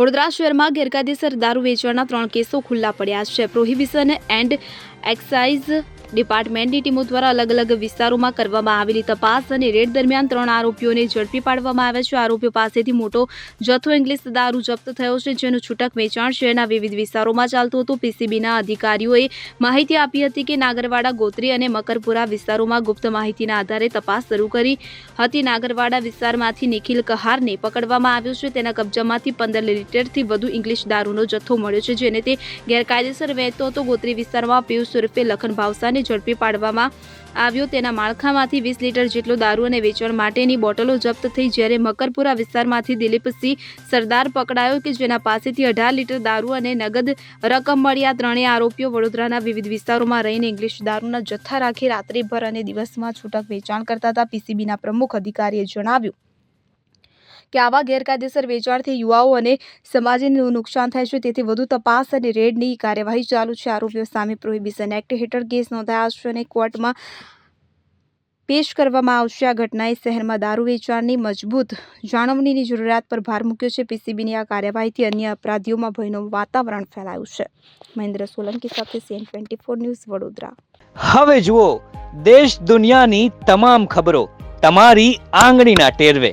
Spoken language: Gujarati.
વડોદરા શહેરમાં ગેરકાયદેસર દારૂ વેચવાના ત્રણ કેસો ખુલ્લા પડ્યા છે. પ્રોહિબિશન એન્ડ એક્સાઇઝ ડિપાર્ટમેન્ટની ટીમો દ્વારા અલગ અલગ વિસ્તારોમાં કરવામાં આવેલી તપાસ અને રેડ દરમિયાન ત્રણ આરોપીઓને ઝડપી પાડવામાં આવ્યા છે. આરોપીઓ પાસેથી મોટો જથ્થો ઇંગ્લિશ દારૂ જપ્ત થયો છે, જેનું છૂટક વેચાણ શહેરના વિવિધ વિસ્તારોમાં ચાલતું હતું. પીસીબીના અધિકારીઓએ માહિતી આપી હતી કે નાગરવાડા, ગોત્રી અને મકરપુરા વિસ્તારોમાં ગુપ્ત માહિતીના આધારે તપાસ શરૂ કરી હતી. નાગરવાડા વિસ્તારમાંથી નિખિલ કહારને પકડવામાં આવ્યો છે. તેના કબજામાંથી પંદર લીટરથી વધુ ઇંગ્લિશ દારૂનો જથ્થો મળ્યો છે, જેને તે ગેરકાયદેસર વહેતો હતો. ગોત્રી વિસ્તારમાં પિયુષ ઉર્ફે લખન ભાવસાને ઝડપી પાડવામાં આવ્યો. તેના માળખામાંથી વીસ લીટર જેટલો દારૂ અને વેચાણ માટેની બોટલો જપ્ત થઈ, જ્યારે મકરપુરા વિસ્તારમાંથી દિલીપસિંહ સરદાર પકડાયો કે જેના પાસેથી અઢાર લીટર દારૂ અને નગદ રકમ મળી. આ ત્રણેય આરોપીઓ વડોદરાના વિવિધ વિસ્તારોમાં રહીને ઇંગ્લિશ દારૂના જથ્થા રાખી રાત્રિભર અને દિવસમાં છૂટક વેચાણ કરતા હતા. પીસીબીના પ્રમુખ અધિકારીએ જણાવ્યું કે આવા ગેરકાયદેસર વેચાણથી યુવાઓ અને સમાજને નુકસાન થાય છે, તેથી વધુ તપાસ અને રેડની કાર્યવાહી ચાલુ છે. આરોપીઓ સામે પ્રોહિબિશન એક્ટ હેઠળ કેસ નોંધાયા છે અને કોર્ટમાં પેશ કરવામાં આવશે. આ ઘટનાએ શહેરમાં દારૂ વેચાણની મજબૂત જાળવણીની જરૂરિયાત પર ભાર મૂક્યો છે. પીસીબીની આ કાર્યવાહીથી અન્ય અપરાધીઓમાં ભયનું વાતાવરણ ફેલાયું છે. મહેન્દ્ર સોલંકી સાથે CN twenty four news Vadodara. હવે જુઓ, દેશ દુનિયાની તમામ ખબરો તમારી આંગળીના ટેરવે.